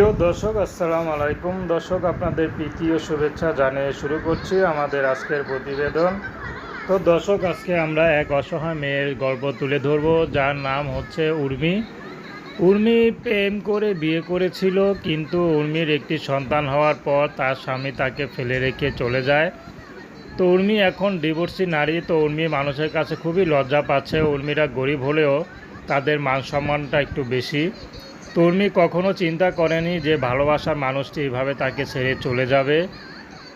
প্রিয় দর্শক, আসসালাম আলাইকুম। দর্শক, আপনাদের প্রীতি ও শুভেচ্ছা জানিয়ে শুরু করছি আমাদের আজকের প্রতিবেদন। তো দর্শক, আজকে আমরা এক অসহায় মেয়ের গল্প তুলে ধরব, যার নাম হচ্ছে উর্মি। উর্মি প্রেম করে বিয়ে করেছিল, কিন্তু উর্মির একটি সন্তান হওয়ার পর তার স্বামী তাকে ফেলে রেখে চলে যায়। তো উর্মি এখন ডিভোর্সি নারী, তো উর্মি মানুষের কাছে খুবই লজ্জা পাচ্ছে। উর্মিরা গরিব হলেও তাদের মান সম্মানটা একটু বেশি। তো উর্মি কখনো চিন্তা করেনি যে ভালোবাসার মানুষটি এভাবে তাকে ছেড়ে চলে যাবে?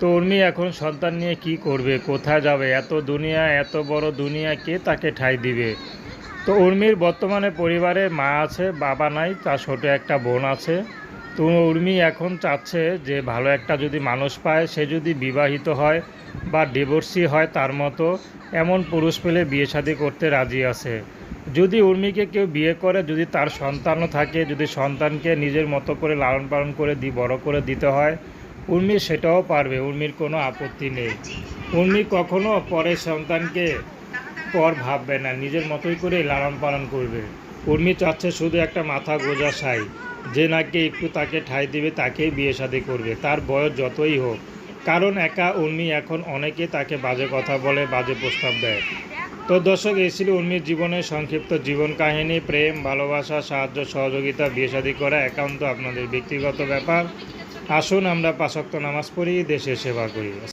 তো উর্মি এখন সন্তান নিয়ে কি করবে? কোথায় যাবে? এত দুনিয়া, এত বড় দুনিয়া, কে তাকে ঠাই দিবে? তো উর্মির বর্তমানে পরিবারে মা আছে, বাবা নাই, তার ছোটো একটা বোন আছে। তো উর্মি এখন চাচ্ছে যে ভালো একটা যদি মানুষ পায়, সে যদি বিবাহিত হয় বা ডিভোর্সি হয় তার মতো এমন পুরুষ পেলে বিয়ে শাদী করতে রাজি আছে। যদি উর্মিকে কেউ বিয়ে করে, যদি তার সন্তানও থাকে, যদি সন্তানকে নিজের মতো করে লালন পালন করে দি, বড় করে দিতে হয়, উর্মি সেটাও পারবে, উর্মির কোনো আপত্তি নেই। উর্মি কখনো পরের সন্তানকে পর ভাববে না, নিজের মতোই করে লালন পালন করবে। উর্মি চাচ্ছে শুধু একটা মাথা গোজা সাই। যে নাকি একটু তাকে ঠাঁই দিবে, তাকেই বিয়ে শাদী করবে। তার বয়স যতই হোক। কারণ একা উর্মি এখন অনেকে তাকে বাজে কথা বলে, বাজে প্রস্তাব দেয়। তো দর্শক, এই ছিল উর্মির জীবনের সংক্ষিপ্ত জীবন কাহিনী, প্রেম, ভালোবাসা, সাহায্য, সহযোগিতা, বিয়ে শাদী করা একান্ত আপনাদের ব্যক্তিগত ব্যাপার। আসুন আমরা পাশক্ত নামাজ পড়ি, দেশের সেবা করি।